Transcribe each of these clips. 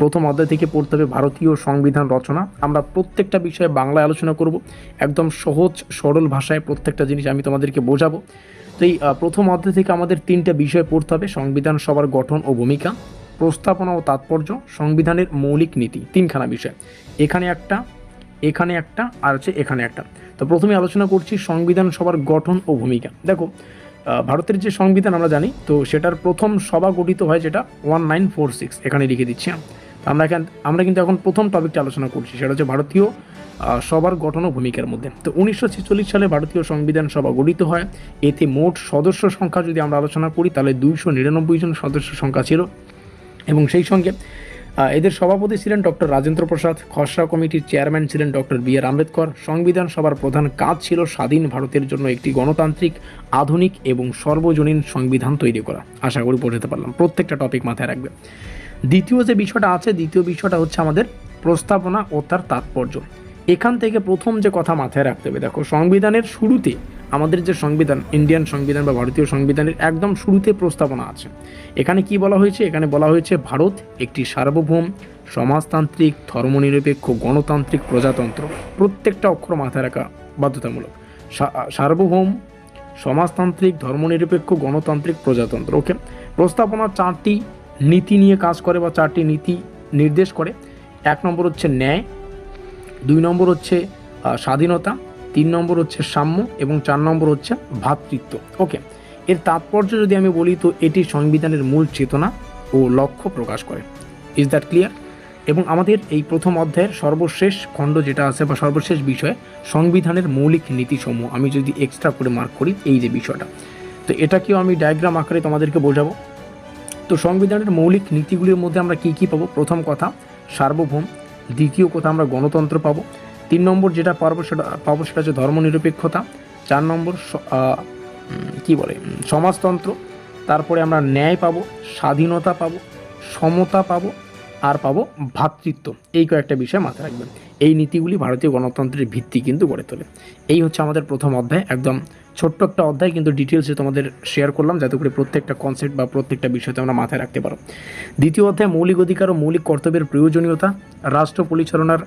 প্রথম অধ্যায় থেকে পড়তে হবে ভারতীয় সংবিধান রচনা। আমরা প্রত্যেকটা বিষয়ে বাংলায় আলোচনা করব। একদম সহজ, সরল ভাষায় প্রত্যেকটা জিনিস আমি তোমাদেরকে বোঝাবো। তো এই প্রথম অধ্যায় থেকে আমাদের তিনটা বিষয় পড়তে হবে। সংবিধান সভার গঠন ও ভূমিকা, প্রস্তাবনা ও তাৎপর্য, সংবিধানের মৌলিক নীতি, তিনখানা বিষয়। এখানে একটা এখানে একটা, আর হচ্ছে এখানে একটা। তো প্রথমে আলোচনা করছি সংবিধান সভার গঠন ও ভূমিকা। দেখো ভারতের যে সংবিধান আমরা জানি, তো সেটার প্রথম সভা গঠিত হয় যেটা ওয়ান নাইন ফোর সিক্স, এখানে লিখে দিচ্ছি। তো আমরা এখান, আমরা কিন্তু এখন প্রথম টপিকটা আলোচনা করছি, সেটা হচ্ছে ভারতীয় সভার গঠন ও ভূমিকার মধ্যে। তো উনিশশো ছেচল্লিশ সালে ভারতীয় সংবিধান সভা গঠিত হয়। এতে মোট সদস্য সংখ্যা যদি আমরা আলোচনা করি, তাহলে দুইশো নিরানব্বই জন সদস্য সংখ্যা ছিল। এবং সেই সঙ্গে এদের সভাপতি ছিলেন ডক্টর রাজেন্দ্র প্রসাদ, খসড়া কমিটির চেয়ারম্যান ছিলেন ডক্টর বি আর আম্বেদকর। সংবিধান সভার প্রধান কাজ ছিল স্বাধীন ভারতের জন্য একটি গণতান্ত্রিক, আধুনিক এবং সর্বজনীন সংবিধান তৈরি করা। আশা করি বোঝাতে পারলাম। প্রত্যেকটা টপিক মাথায় রাখবে। দ্বিতীয় যে বিষয়টা আছে, দ্বিতীয় বিষয়টা হচ্ছে আমাদের প্রস্তাবনা ও তার তাৎপর্য। এখান থেকে প্রথম যে কথা মাথায় রাখতে হবে, দেখো সংবিধানের শুরুতে আমাদের যে সংবিধান, ইন্ডিয়ান সংবিধান বা ভারতীয় সংবিধানের একদম শুরুতে প্রস্তাবনা আছে। এখানে কি বলা হয়েছে? এখানে বলা হয়েছে ভারত একটি সার্বভৌম, সমাজতান্ত্রিক, ধর্মনিরপেক্ষ, গণতান্ত্রিক প্রজাতন্ত্র। প্রত্যেকটা অক্ষর মাথায় রাখা বাধ্যতামূলক। সার্বভৌম, সমাজতান্ত্রিক, ধর্মনিরপেক্ষ, গণতান্ত্রিক প্রজাতন্ত্র। ওকে? প্রস্তাবনা চারটি নীতি নিয়ে কাজ করে বা চারটি নীতি নির্দেশ করে। এক নম্বর হচ্ছে ন্যায়, দুই নম্বর হচ্ছে স্বাধীনতা, তিন নম্বর হচ্ছে সাম্য এবং চার নম্বর হচ্ছে ভ্রাতৃত্ব। ওকে এর তাৎপর্য যদি আমি বলি তো এটি সংবিধানের মূল চেতনা ও লক্ষ্য প্রকাশ করে। ইজ দ্যাট ক্লিয়ার এবং আমাদের এই প্রথম অধ্যায়ের সর্বশেষ খণ্ড যেটা আছে বা সর্বশেষ বিষয়, সংবিধানের মৌলিক নীতিসমূহ। আমি যদি এক্সট্রা করে মার্ক করি এই যে বিষয়টা। তো এটাকেও আমি ডায়াগ্রাম আকারে তোমাদেরকে বোঝাবো। তো সংবিধানের মৌলিক নীতিগুলির মধ্যে আমরা কি কি পাবো? প্রথম কথা, সার্বভৌম। দ্বিতীয় কথা, আমরা গণতন্ত্র পাবো। তিন নম্বর যেটা পারব সেটা, পাবো সেটা হচ্ছে ধর্মনিরপেক্ষতা। চার নম্বর কি বলে? সমাজতন্ত্র। তারপরে আমরা ন্যায় পাবো, স্বাধীনতা পাবো, সমতা পাবো, আর পাবো ভ্রাতৃত্ব এই কয়েকটা বিষয় মাথায় রাখবেন। এই নীতিগুলি ভারতীয় গণতন্ত্রের ভিত্তি কিন্তু গড়ে তোলে। এই হচ্ছে আমাদের প্রথম অধ্যায়। একদম ছোট্ট একটা অধ্যায় কিন্তু ডিটেলসে তোমাদের শেয়ার করলাম, যাতে করে প্রত্যেকটা কনসেপ্ট বা প্রত্যেকটা বিষয় তোমরা মাথায় রাখতে পারো। দ্বিতীয় অধ্যায়, মৌলিক অধিকার ও মৌলিক কর্তব্যের প্রয়োজনীয়তা, রাষ্ট্র পরিচালনার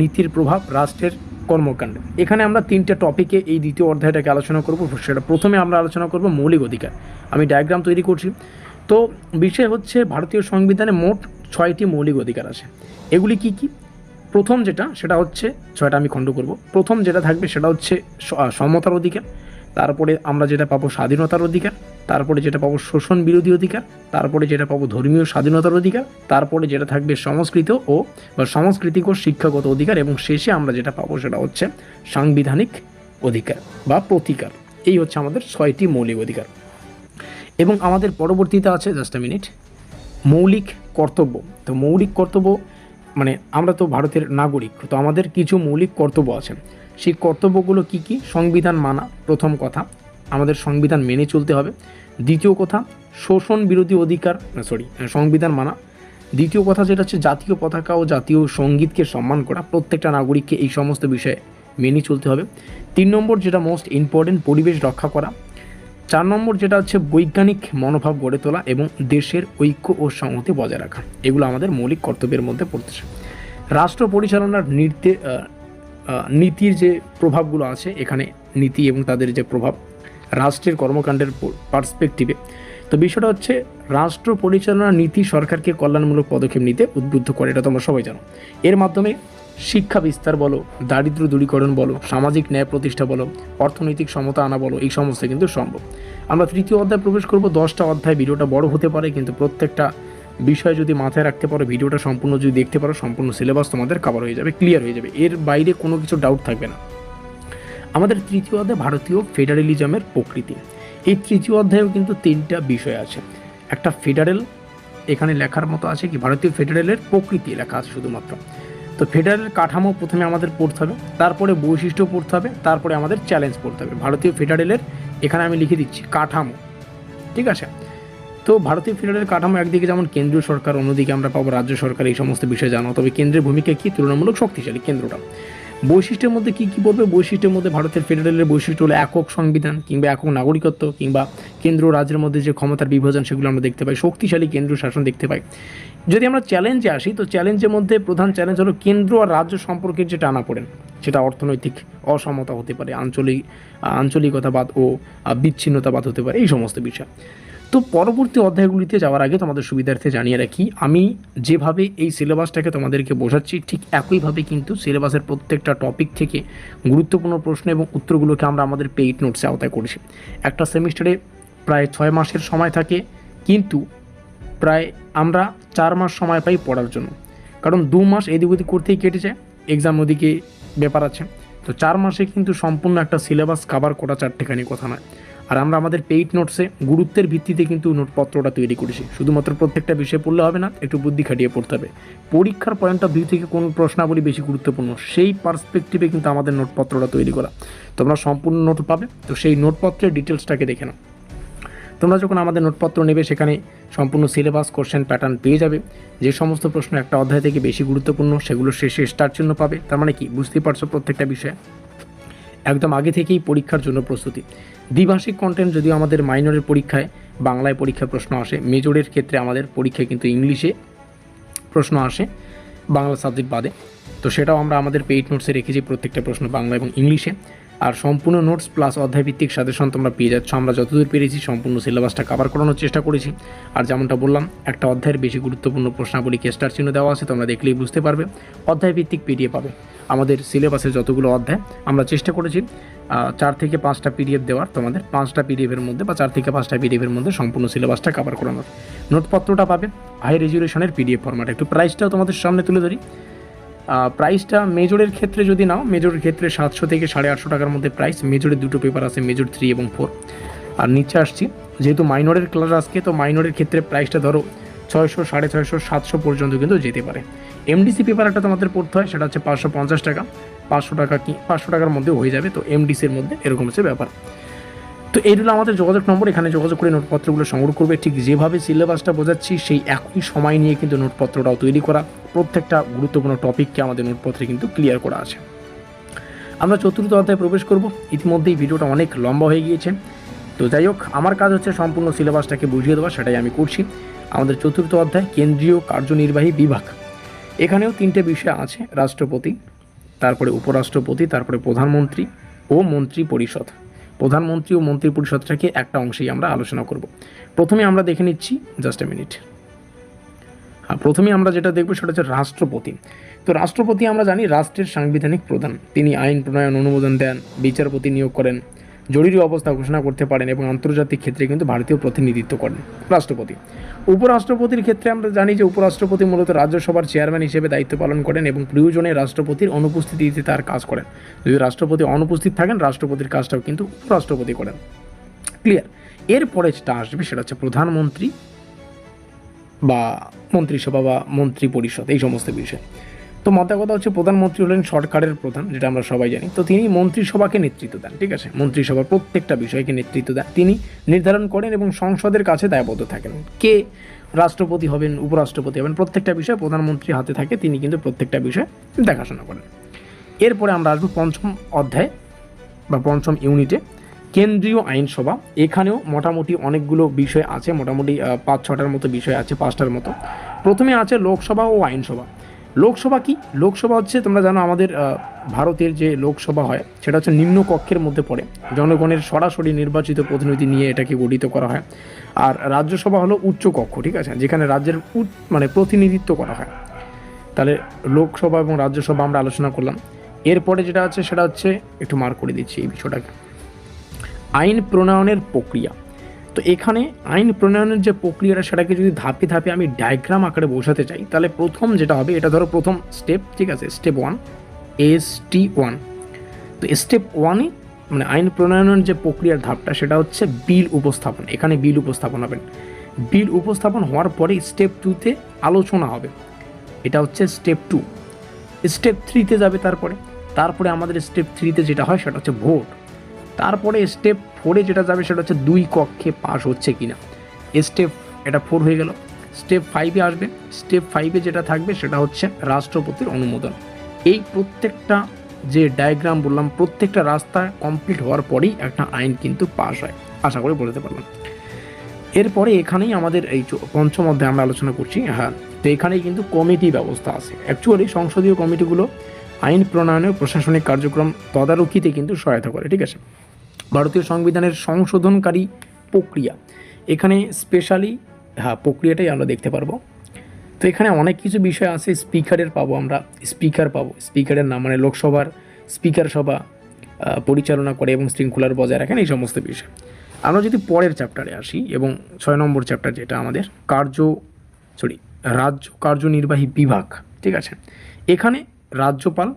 নীতির প্রভাব, রাষ্ট্রের কর্মকাণ্ডে। এখানে আমরা তিনটে টপিকে এই দ্বিতীয় অধ্যায়টাকে আলোচনা করব। সেটা প্রথমে আমরা আলোচনা করব মৌলিক অধিকার। আমি ডায়াগ্রাম তৈরি করছি। তো বিষয় হচ্ছে ভারতীয় সংবিধানে মোট ছয়টি মৌলিক অধিকার আছে। এগুলি কি কি? প্রথম যেটা, সেটা হচ্ছে, ছয়টা আমি খণ্ড করব। প্রথম যেটা থাকবে, সেটা হচ্ছে সমতার অধিকার। তারপরে আমরা যেটা পাবো স্বাধীনতার অধিকার, তারপরে যেটা পাবো শোষণ বিরোধী অধিকার, তারপরে যেটা পাবো ধর্মীয় স্বাধীনতার অধিকার, তারপরে যেটা থাকবে সংস্কৃত ও বা সাংস্কৃতিক ও শিক্ষাগত অধিকার এবং শেষে আমরা যেটা পাবো সেটা হচ্ছে সাংবিধানিক অধিকার বা প্রতিকার। এই হচ্ছে আমাদের ছয়টি মৌলিক অধিকার। এবং আমাদের পরবর্তীতে আছে জাস্ট মিনিট মৌলিক কর্তব্য। তো মৌলিক কর্তব্য মানে আমরা তো ভারতের নাগরিক, তো আমাদের কিছু মৌলিক কর্তব্য আছে। সেই কর্তব্যগুলো কি কি? সংবিধান মানা, প্রথম কথা। আমাদের সংবিধান মেনে চলতে হবে। দ্বিতীয় কথা, শোষণ বিরোধী অধিকার সরি সংবিধান মানা। দ্বিতীয় কথা যেটা হচ্ছে, জাতীয় পতাকা ও জাতীয় সঙ্গীতকে সম্মান করা। প্রত্যেকটা নাগরিককে এই সমস্ত বিষয়ে মেনে চলতে হবে। তিন নম্বর যেটা মোস্ট ইম্পর্টেন্ট পরিবেশ রক্ষা করা। চার নম্বর যেটা হচ্ছে, বৈজ্ঞানিক মনোভাব গড়ে তোলা এবং দেশের ঐক্য ও সংহতি বজায় রাখা। এগুলো আমাদের মৌলিক কর্তব্যের মধ্যে পড়তেছে। রাষ্ট্র পরিচালনার নির্দে নীতির যে প্রভাবগুলো আছে, এখানে নীতি এবং তাদের যে প্রভাব, রাষ্ট্রের কর্মকাণ্ডের পার্সপেক্টিভে তো বিষয়টা হচ্ছে, রাষ্ট্র পরিচালনা নীতি সরকারকে কল্যাণমূলক পদক্ষেপ নিতে উদ্বুদ্ধ করে, এটা তোমরা সবাই জানো। এর মাধ্যমে শিক্ষা বিস্তার বলো, দারিদ্র দূরীকরণ বলো, সামাজিক ন্যায় প্রতিষ্ঠা বলো, অর্থনৈতিক সমতা আনা বলো, এই সমস্ত কিন্তু সম্ভব। আমরা তৃতীয় অধ্যায় প্রবেশ করব, দশটা অধ্যায় ভিডিওটা বড় হতে পারে, কিন্তু প্রত্যেকটা বিষয় যদি মাথায় রাখতে পারো, ভিডিওটা সম্পূর্ণ যদি দেখতে পারো, সম্পূর্ণ সিলেবাস তোমাদের কভার হয়ে যাবে ক্লিয়ার হয়ে যাবে। এর বাইরে কোনো কিছু ডাউট থাকবে না। আমাদের তৃতীয় অধ্যায় ভারতীয় ফেডারেলিজমের প্রকৃতি। এই তৃতীয় অধ্যায়েও কিন্তু তিনটা বিষয় আছে। একটা ফেডারেল এখানে লেখার মতো আছে কি, ভারতীয় ফেডারেলের প্রকৃতি লেখা আছে শুধুমাত্র। তো ফেডারেল কাঠামো প্রথমে আমাদের পড়তে হবে, তারপরে বৈশিষ্ট্য পড়তে হবে, তারপরে আমাদের চ্যালেঞ্জ পড়তে হবে। ভারতীয় ফেডারেলের এখানে আমি লিখে দিচ্ছি, কাঠামো। ঠিক আছে? তো ভারতীয় ফেডারেল কাঠামো একদিকে যেমন কেন্দ্রীয় সরকার, অন্যদিকে আমরা পাবো রাজ্য সরকার এই সমস্ত বিষয়ে জানো। তবে কেন্দ্রের ভূমিকা কি? তুলনামূলক শক্তিশালী কেন্দ্রটা। বৈশিষ্ট্যের মধ্যে কি কি পড়বে? বৈশিষ্ট্যের মধ্যে ভারতের ফেডারেলের বৈশিষ্ট্য হলো একক সংবিধান কিংবা একক নাগরিকত্ব কিংবা কেন্দ্র রাজ্যের মধ্যে যে ক্ষমতার বিভাজন, সেগুলো আমরা দেখতে পাই। শক্তিশালী কেন্দ্র শাসন দেখতে পাই। যদি আমরা চ্যালেঞ্জে আসি, তো চ্যালেঞ্জের মধ্যে প্রধান চ্যালেঞ্জ হলো কেন্দ্র আর রাজ্য সম্পর্কের যে টানা পড়েন, সেটা অর্থনৈতিক অসমতা হতে পারে, আঞ্চলিক, আঞ্চলিকতাবাদ ও বিচ্ছিন্নতাবাদ হতে পারে, এই সমস্ত বিষয়। তো পরবর্তী অধ্যায়গুলিতে যাওয়ার আগে তোমাদের সুবিধার্থে জানিয়ে রাখি, আমি যেভাবে এই সিলেবাসটাকে তোমাদেরকে বোঝাচ্ছি, ঠিক একইভাবে কিন্তু সিলেবাসের প্রত্যেকটা টপিক থেকে গুরুত্বপূর্ণ প্রশ্ন এবং উত্তরগুলোকে আমরা আমাদের পেইড নোটসে আওতায় করেছি। একটা সেমিস্টারে প্রায় ছয় মাসের সময় থাকে, কিন্তু প্রায় আমরা চার মাস সময় পাই পড়ার জন্য। কারণ দু মাস এদিক ওদিক করতেই কেটে যায় এক্সাম ওদিকে ব্যাপার আছে। তো চার মাসে কিন্তু সম্পূর্ণ একটা সিলেবাস কাভার করা চারটেখানি কথা নয়। আর আমরা আমাদের পেইড নোটসে গুরুত্বের ভিত্তিতে কিন্তু নোটপত্রটা তৈরি করেছি। শুধুমাত্র প্রত্যেকটা বিষয় পড়লে হবে না, একটু বুদ্ধি খাটিয়ে পড়তে হবে। পরীক্ষার পয়েন্ট অফ ভিউ থেকে কোন প্রশ্নাবলী বেশি গুরুত্বপূর্ণ, সেই পার্সপেক্টিভে কিন্তু আমাদের নোটপত্রটা তৈরি করা। তোমরা সম্পূর্ণ নোট পাবে, তো সেই নোটপত্রের ডিটেলসটাকে দেখে নাও। তোমরা যখন আমাদের নোটপত্র নেবে, সেখানে সম্পূর্ণ সিলেবাস কোশ্চেন প্যাটার্ন পেয়ে যাবে। যে সমস্ত প্রশ্ন একটা অধ্যায় থেকে বেশি গুরুত্বপূর্ণ, সেগুলো শেষে স্টার চিহ্ন পাবে। তার মানে কি? বুঝতেই পারছ প্রত্যেকটা বিষয়ে? একদম আগে থেকেই পরীক্ষার জন্য প্রস্তুতি। দ্বিভাষিক কন্টেন্ট যদিও আমাদের মাইনরের পরীক্ষায় বাংলায় পরীক্ষা প্রশ্ন আসে মেজরের ক্ষেত্রে আমাদের পরীক্ষায় কিন্তু ইংলিশে প্রশ্ন আসে, বাংলা সাবজেক্ট বাদে। তো সেটাও আমরা আমাদের পেইড নোটসে রেখেছি প্রত্যেকটা প্রশ্ন বাংলা এবং ইংলিশে। আর সম্পূর্ণ নোটস প্লাস অধ্যায়ভিত্তিক সাজেশন তোমরা পেয়ে যাচ্ছ। আমরা যতদূর পেরেছি সম্পূর্ণ সিলেবাসটা কভার করানোর চেষ্টা করেছি। আর যেমনটা বললাম, একটা অধ্যায়ের বেশি গুরুত্বপূর্ণ প্রশ্নাবলী স্টার চিহ্ন দেওয়া আছে, তোমরা দেখলেই বুঝতে পারবে। অধ্যায়ভিত্তিক পিডিএফ পাবে। আমাদের সিলেবাসে যতগুলো অধ্যায়, আমরা চেষ্টা করেছি চার থেকে পাঁচটা পিডিএফ দেওয়ার। তোমাদের পাঁচটা পিডিএফের মধ্যে বা চার থেকে পাঁচটা পিডিএফের মধ্যে সম্পূর্ণ সিলেবাসটা কভার করানোর। নোটপত্রটা পাবে। হাই রেজুলেশনের পিডিএফ ফরম্যাট একটু প্রাইসটাও তোমাদের সামনে তুলে ধরি। প্রাইসটা মেজরের ক্ষেত্রে যদি নাও, মেজরের ক্ষেত্রে সাতশো থেকে সাড়ে আটশো টাকার মধ্যে প্রাইস মেজরের দুটো পেপার আছে, মেজর থ্রি এবং ফোর আর নিচে আসছি, যেহেতু মাইনরের ক্লাস আজকে, তো মাইনরের ক্ষেত্রে প্রাইসটা ধরো ছয়শো, সাড়ে ছয়শো, সাতশো পর্যন্ত কিন্তু যেতে পারে। এমডিসি পেপার একটা তোমাদের পড়তে হয়, সেটা হচ্ছে পাঁচশো পঞ্চাশ টাকা। পাঁচশো টাকা কি, পাঁচশো টাকার মধ্যে হয়ে যাবে, তো এমডিসির মধ্যে এরকম হচ্ছে ব্যাপার। তো এই হলো আমাদের যোগাযোগ নম্বর। এখানে যোগাযোগ করে নোটপত্রগুলো সংগ্রহ করবে। ঠিক যেভাবে সিলেবাসটা বোঝাচ্ছি, সেই একই সময় নিয়ে কিন্তু নোটপত্রটাও তৈরি করা প্রত্যেকটা গুরুত্বপূর্ণ টপিককে আমাদের নোটপত্রে কিন্তু ক্লিয়ার করা আছে। আমরা চতুর্থ অধ্যায়ে প্রবেশ করব। ইতিমধ্যেই ভিডিওটা অনেক লম্বা হয়ে গিয়েছে। তো যাই হোক, আমার কাজ হচ্ছে সম্পূর্ণ সিলেবাসটাকে বুঝিয়ে দেওয়া, সেটাই আমি করছি। আমাদের চতুর্থ অধ্যায়, কেন্দ্রীয় কার্যনির্বাহী বিভাগ। এখানেও তিনটে বিষয় আছে, রাষ্ট্রপতি, তারপরে উপরাষ্ট্রপতি, তারপরে প্রধানমন্ত্রী ও মন্ত্রী পরিষদ। প্রধানমন্ত্রী ও মন্ত্রী পরিষদটাকে একটা অংশেই আমরা আলোচনা করব। প্রথমে আমরা দেখে নিচ্ছি জাস্ট এ মিনিট হ্যাঁ প্রথমে আমরা যেটা দেখব সেটা হচ্ছে রাষ্ট্রপতি। তো রাষ্ট্রপতি আমরা জানি রাষ্ট্রের সাংবিধানিক প্রধান। তিনি আইন, প্রণয়ন, অনুমোদন দেন, বিচারপতি নিয়োগ করেন। জরুরি অবস্থা ঘোষণা করতে পারেন এবং আন্তর্জাতিক ক্ষেত্রে কিন্তু ভারতীয় প্রতিনিধিত্ব করেন। রাষ্ট্রপতি। উপরাষ্ট্রপতির ক্ষেত্রে আমরা জানি যে উপরাষ্ট্রপতি মূলত রাজ্যসভার চেয়ারম্যান হিসেবে দায়িত্ব পালন করেন এবং প্রয়োজনে রাষ্ট্রপতির অনুপস্থিতিতে তার কাজ করেন। যদি রাষ্ট্রপতি অনুপস্থিত থাকেন, রাষ্ট্রপতির কাজটাও কিন্তু উপরাষ্ট্রপতি করেন। ক্লিয়ার। এরপরে যেটা আসবে সেটা হচ্ছে প্রধানমন্ত্রী বা মন্ত্রিসভা বা মন্ত্রী পরিষদ এই সমস্ত বিষয়। তো মাথা কথা হচ্ছে প্রধানমন্ত্রী হলেন সরকারের প্রধান, যেটা আমরা সবাই জানি। তো তিনি মন্ত্রিসভাকে নেতৃত্ব দেন, ঠিক আছে? মন্ত্রিসভার প্রত্যেকটা বিষয়কে নেতৃত্ব দেন। তিনি নির্ধারণ করেন এবং সংসদের কাছে দায়বদ্ধ থাকেন। কে রাষ্ট্রপতি হবেন, উপরাষ্ট্রপতি হবেন, প্রত্যেকটা বিষয় প্রধানমন্ত্রী হাতে থাকে, তিনি কিন্তু প্রত্যেকটা বিষয় দেখাশোনা করেন। এরপরে আমরা আসব পঞ্চম অধ্যায় বা পঞ্চম ইউনিটে। কেন্দ্রীয় আইনসভা, এখানেও মোটামুটি অনেকগুলো বিষয় আছে, মোটামুটি পাঁচ ছটার মতো বিষয় আছে, পাঁচটার মতো। প্রথমে আছে লোকসভা ও আইনসভা। লোকসভা কি? লোকসভা হচ্ছে, তোমরা জানো, আমাদের ভারতের যে লোকসভা হয়, সেটা হচ্ছে নিম্ন কক্ষের মধ্যে পড়ে। জনগণের সরাসরি নির্বাচিত প্রতিনিধি নিয়ে এটাকে গঠিত করা হয়। আর রাজ্যসভা হলো উচ্চ কক্ষ, ঠিক আছে? যেখানে রাজ্যের মানে প্রতিনিধিত্ব করা হয়। তাহলে লোকসভা এবং রাজ্যসভা আমরা আলোচনা করলাম। এরপরে যেটা আছে, সেটা হচ্ছে, একটু মার্ক করে দিচ্ছি এই বিষয়টাকে। আইন প্রণয়নের প্রক্রিয়া। তো এখানে আইন প্রণয়নের যে প্রক্রিয়াটা সেটাকে যদি ধাপে ধাপে আমি ডায়াগ্রাম আকারে বোঝাতে চাই, তাহলে প্রথম যেটা হবে, এটা ধরো প্রথম স্টেপ ঠিক আছে? Step one S T one তো স্টেপ ওয়ানে মানে আইন প্রণয়নের যে প্রক্রিয়ার ধাপটা, সেটা হচ্ছে বিল উপস্থাপন। এখানে বিল উপস্থাপন হবেন বিল উপস্থাপন হওয়ার পরে স্টেপ টুতে আলোচনা হবে। এটা হচ্ছে স্টেপ টু স্টেপ থ্রিতে যাবে তারপরে। তারপরে আমাদের স্টেপ থ্রিতে যেটা হয়, সেটা হচ্ছে ভোট তারপরে স্টেপ ফোরে যেটা যাবে সেটা হচ্ছে দুই কক্ষে পাস হচ্ছে কিনা। স্টেপ এটা ফোর হয়ে গেল। স্টেপ ফাইভে আসবে। স্টেপ ফাইভে যেটা থাকবে সেটা হচ্ছে রাষ্ট্রপতির অনুমোদন। এই প্রত্যেকটা যে ডায়াগ্রাম বললাম, প্রত্যেকটা রাস্তা কমপ্লিট হওয়ার পরেই একটা আইন কিন্তু পাস হয়। আশা করে বলতে পারলাম। এরপরে এখানেই আমাদের এই পঞ্চম অধ্যায়ে আমরা আলোচনা করছি। হ্যাঁ তো এখানেই কিন্তু কমিটি ব্যবস্থা আছে। অ্যাকচুয়ালি সংসদীয় কমিটিগুলো আইন প্রণয়নে প্রশাসনিক কার্যক্রম তদারকিতে কিন্তু সহায়তা করে, ঠিক আছে? ভারতীয় সংবিধানের সংশোধনকারী প্রক্রিয়া। এখানে স্পেশালি হ্যাঁ প্রক্রিয়াটাই আমরা দেখতে পারব। তো এখানে অনেক কিছু বিষয় আছে স্পিকারের পাবো আমরা স্পিকার পাবো। স্পিকারের নাম মানে লোকসভার স্পিকার সভা পরিচালনা করে এবং শৃঙ্খলার বজায় রাখেন, এই সমস্ত বিষয়। আমরা যদি পরের চ্যাপ্টারে আসি এবং ছয় নম্বর চ্যাপ্টার যেটা আমাদের, কার্য সরি রাজ্য কার্যনির্বাহী বিভাগ, ঠিক আছে? এখানে রাজ্যপাল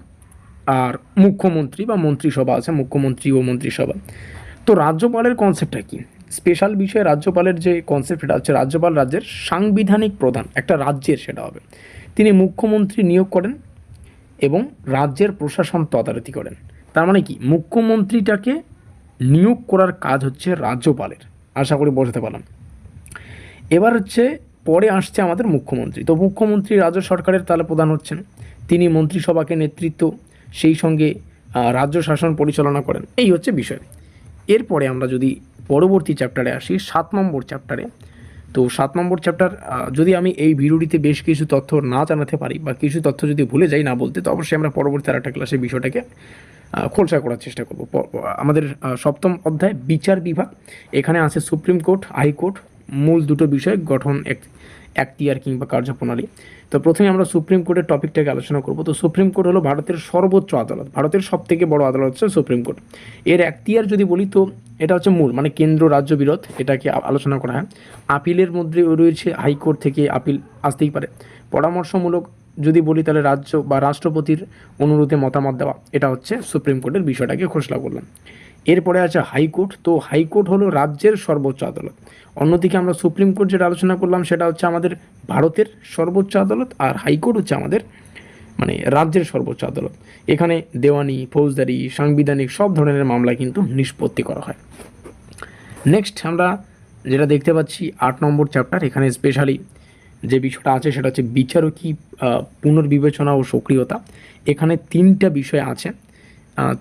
আর মুখ্যমন্ত্রী বা মন্ত্রিসভা আছে, মুখ্যমন্ত্রী ও মন্ত্রিসভা। তো রাজ্যপালের কনসেপ্টটা কি? স্পেশাল বিষয়ে রাজ্যপালের যে কনসেপ্ট সেটা হচ্ছে রাজ্যপাল রাজ্যের সাংবিধানিক প্রধান, একটা রাজ্যের সেটা হবে। তিনি মুখ্যমন্ত্রী নিয়োগ করেন এবং রাজ্যের প্রশাসন তদারকি করেন। তার মানে কি? মুখ্যমন্ত্রীটাকে নিয়োগ করার কাজ হচ্ছে রাজ্যপালের। আশা করি বোঝাতে পারলাম। এবার হচ্ছে পরে আসছে আমাদের মুখ্যমন্ত্রী। তো মুখ্যমন্ত্রী রাজ্য সরকারের তালে প্রধান হচ্ছেন। তিনি মন্ত্রিসভাকে নেতৃত্ব সেই সঙ্গে রাজ্য শাসন পরিচালনা করেন। এই হচ্ছে বিষয়। এরপরে আমরা যদি পরবর্তী চ্যাপ্টারে আসি, সাত নম্বর চ্যাপ্টারে, তো সাত নম্বর চ্যাপ্টার যদি আমি এই ভিডিওটিতে বেশ কিছু তথ্য না জানাতে পারি বা কিছু তথ্য যদি ভুলে যাই না বলতে, তো অবশ্যই আমরা পরবর্তী আর একটা ক্লাসে বিষয়টাকে খোলসা করার চেষ্টা করব। আমাদের সপ্তম অধ্যায়, বিচার বিভাগ। এখানে আছে সুপ্রিম কোর্ট হাইকোর্ট মূল দুটো বিষয়, গঠন এক এখতিয়ার কিংবা কার্যপ্রণালী। তো প্রথমে আমরা সুপ্রিম কোর্টের টপিকটাকে আলোচনা করব। তো সুপ্রিম কোর্ট হলো ভারতের সর্বোচ্চ আদালত। ভারতের সব থেকে বড় আদালত হচ্ছে সুপ্রিম কোর্ট। এর এখতিয়ার যদি বলি তো এটা হচ্ছে মূল মানে কেন্দ্র, রাজ্য, বিরোধ, এটাকে আলোচনা করা হয়। আপিলের মধ্যে রয়েছে হাইকোর্ট থেকে আপিল আসতেই পারে। পরামর্শমূলক যদি বলি তাহলে রাজ্য বা রাষ্ট্রপতির অনুরোধে মতামত দেওয়া, এটা হচ্ছে সুপ্রিম কোর্টের বিষয়টাকে খোসলা করলাম। এরপরে আছে হাইকোর্ট। তো হাইকোর্ট হলো রাজ্যের সর্বোচ্চ আদালত। অন্যদিকে আমরা সুপ্রিম কোর্ট যেটা আলোচনা করলাম, সেটা হচ্ছে আমাদের ভারতের সর্বোচ্চ আদালত আর হাইকোর্ট হচ্ছে আমাদের মানে রাজ্যের সর্বোচ্চ আদালত। এখানে দেওয়ানি, ফৌজদারি, সাংবিধানিক সব ধরনের মামলা কিন্তু নিষ্পত্তি করা হয়। নেক্সট আমরা যেটা দেখতে পাচ্ছি, আট নম্বর চ্যাপ্টার এখানে স্পেশালি যে বিষয়টা আছে, সেটা হচ্ছে বিচারকী পুনর্বিবেচনা ও সক্রিয়তা। এখানে তিনটা বিষয় আছে।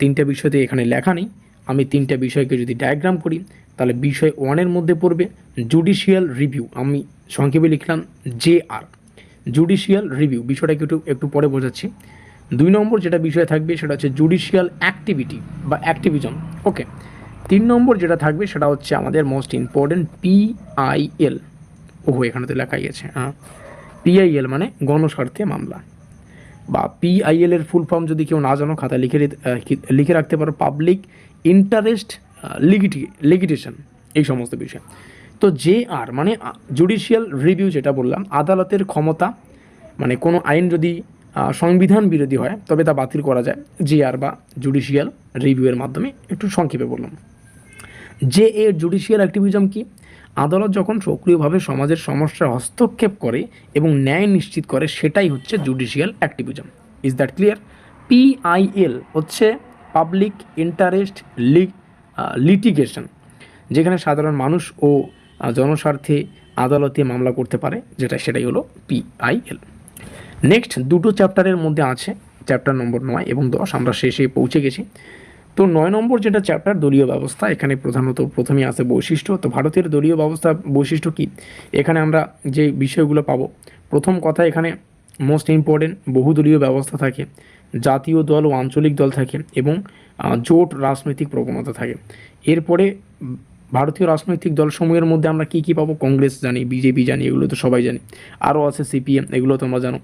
তিনটা বিষয়তে এখানে লেখা নেই। আমি তিনটা বিষয়কে যদি ডায়াগ্রাম করি, তাহলে বিষয় ওয়ানের মধ্যে পড়বে জুডিশিয়াল রিভিউ আমি সংক্ষেপে লিখলাম জে আর জুডিশিয়াল রিভিউ বিষয়টাকে একটু একটু পরে বোঝাচ্ছি। দুই নম্বর যেটা বিষয় থাকবে, সেটা হচ্ছে জুডিশিয়াল অ্যাক্টিভিটি বা অ্যাক্টিভিজম ওকে তিন নম্বর যেটা থাকবে, সেটা হচ্ছে আমাদের মোস্ট ইম্পর্টেন্ট পিআইএল ওহো, এখানে তো লেখাই আছে হ্যাঁ। পিআইএল মানে গণস্বার্থে মামলা। বা পিআইএল এর ফুল ফর্ম যদি কেউ না জানো, খাতায় লিখে লিখে রাখতে পারো পাবলিক ইন্টারেস্ট লিগিটি লিগিটেশন এই সমস্ত বিষয়। তো জে আর মানে জুডিশিয়াল রিভিউ যেটা বললাম, আদালতের ক্ষমতা মানে কোনো আইন যদি সংবিধান বিরোধী হয়, তবে তা বাতিল করা যায়। জে আর বা জুডিশিয়াল রিভিউয়ের মাধ্যমে একটু সংক্ষেপে বললাম। যে এর জুডিশিয়াল অ্যাক্টিভিজম কি? আদালত যখন সক্রিয়ভাবে সমাজের সমস্যার হস্তক্ষেপ করে এবং ন্যায় নিশ্চিত করে, সেটাই হচ্ছে judicial activism is that clear PIL হচ্ছে পাবলিক ইন্টারেস্ট লিটিগেশন যেখানে সাধারণ মানুষ ও জনস্বার্থে আদালতে মামলা করতে পারে, যেটা সেটাই হলো পিআইএল নেক্সট দুটো চ্যাপ্টারের মধ্যে আছে চ্যাপ্টার নম্বর নয় এবং দশ, আমরা শেষে পৌঁছে গেছি। তো নয় নম্বর যেটা চ্যাপ্টার দলীয় ব্যবস্থা, এখানে প্রধানত প্রথমেই আছে বৈশিষ্ট্য। তো ভারতের দলীয় ব্যবস্থা বৈশিষ্ট্য কী? এখানে আমরা যে বিষয়গুলো পাবো, প্রথম কথা এখানে মোস্ট ইম্পর্টেন্ট বহুদলীয় ব্যবস্থা থাকে, জাতীয় দল ও আঞ্চলিক দল থাকে এবং জোট রাজনৈতিক প্রবণতা থাকে। এরপরে, ভারতীয় রাজনৈতিক দলসমূহের মধ্যে আমরা কী কী পাবো? কংগ্রেস জানি, বিজেপি জানি, এগুলো তো সবাই জানি। আরও আছে সিপিএম, এগুলো তোমরা জানো।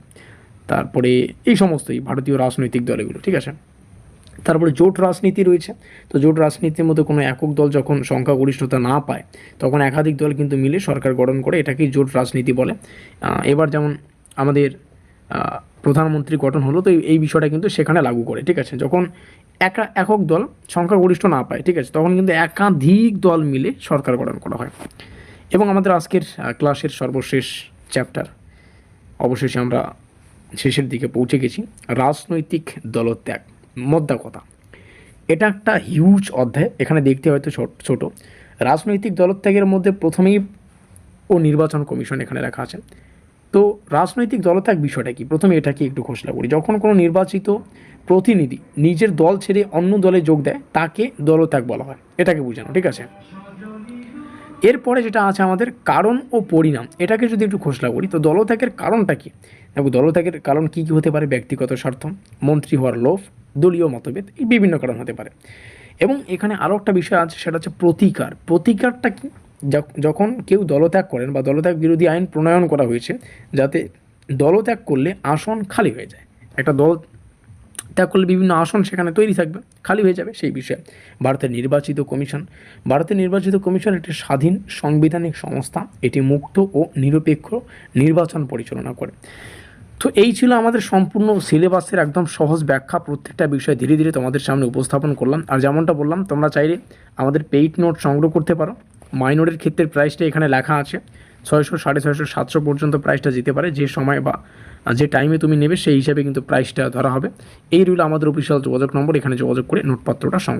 তারপরে এই সমস্তই, ভারতীয় রাজনৈতিক দল এগুলো, ঠিক আছে? তারপরে জোট রাজনীতি রয়েছে। তো জোট রাজনীতির মধ্যে কোনো একক দল যখন সংখ্যাগরিষ্ঠতা না পায়, তখন একাধিক দল কিন্তু মিলে সরকার গঠন করে এটাকেই জোট রাজনীতি বলে। এবার যেমন আমাদের প্রধানমন্ত্রী গঠন হলো, তো এই- বিষয়টা কিন্তু সেখানে লাগু করে, ঠিক আছে? যখন একা একক দল সংখ্যাগরিষ্ঠ না পায়, ঠিক আছে? তখন কিন্তু একাধিক দল মিলে সরকার গঠন করা হয়। এবং আমাদের আজকের ক্লাসের সর্বশেষ চ্যাপ্টার অবশেষে আমরা শেষের দিকে পৌঁছে গেছি। রাজনৈতিক দলত্যাগ, মোদ্দা কথা। এটা একটা হিউজ অধ্যায়, এখানে দেখতে হয়তো ছোট রাজনৈতিক দলত্যাগের মধ্যে প্রথমেই ও নির্বাচন কমিশন এখানে রাখা আছে। তো রাজনৈতিক দলত্যাগ বিষয়টা কি? প্রথমে এটাকে একটু ঘোষণা করি। যখন কোনো নির্বাচিত প্রতিনিধি নিজের দল ছেড়ে অন্য দলে যোগ দেয়, তাকে দলত্যাগ বলা হয়। এটাকে বোঝানো, ঠিক আছে? এরপরে যেটা আছে আমাদের কারণ ও পরিণাম। এটাকে যদি একটু খোসলা করি, তো দলত্যাগের কারণটা কি? দেখো, দলত্যাগের কারণ কী কী হতে পারে? ব্যক্তিগত স্বার্থ, মন্ত্রী হওয়ার লোভ, দলীয় মতভেদ, এই বিভিন্ন কারণ হতে পারে। এবং এখানে আরও একটা বিষয় আছে, সেটা হচ্ছে প্রতিকার। প্রতিকারটা কি? যখন কেউ দলত্যাগ করেন বা দলত্যাগ বিরোধী আইন প্রণয়ন করা হয়েছে, যাতে দলত্যাগ করলে আসন খালি হয়ে যায়। একটা দল ত্যাগ করলে বিভিন্ন আসন সেখানে তৈরি থাকবে, খালি হয়ে যাবে সেই বিষয়ে। ভারতের নির্বাচিত কমিশন, ভারতের নির্বাচিত কমিশন একটি স্বাধীন সাংবিধানিক সংস্থা, এটি মুক্ত ও নিরপেক্ষ নির্বাচন পরিচালনা করে। তো এই ছিল আমাদের সম্পূর্ণ সিলেবাসের একদম সহজ ব্যাখ্যা, প্রত্যেকটা বিষয় ধীরে ধীরে তোমাদের সামনে উপস্থাপন করলাম। আর যেমনটা বললাম, তোমরা চাইলে আমাদের পেইড নোট সংগ্রহ করতে পারো। মাইনরের ক্ষেত্রে প্রাইসটা এখানে লেখা আছে। ছয়শো, সাড়ে ছয়শো, সাতশো পর্যন্ত প্রাইসটা যেতে পারে যে সময় বা, যে টাইমে তুমি নেবে সেই হিসাবে কিন্তু প্রাইসটা ধরা হবে। এই রইল আমাদের অফিসিয়াল যোগাযোগ নম্বর এখানে যোগাযোগ করে নোটপত্রটা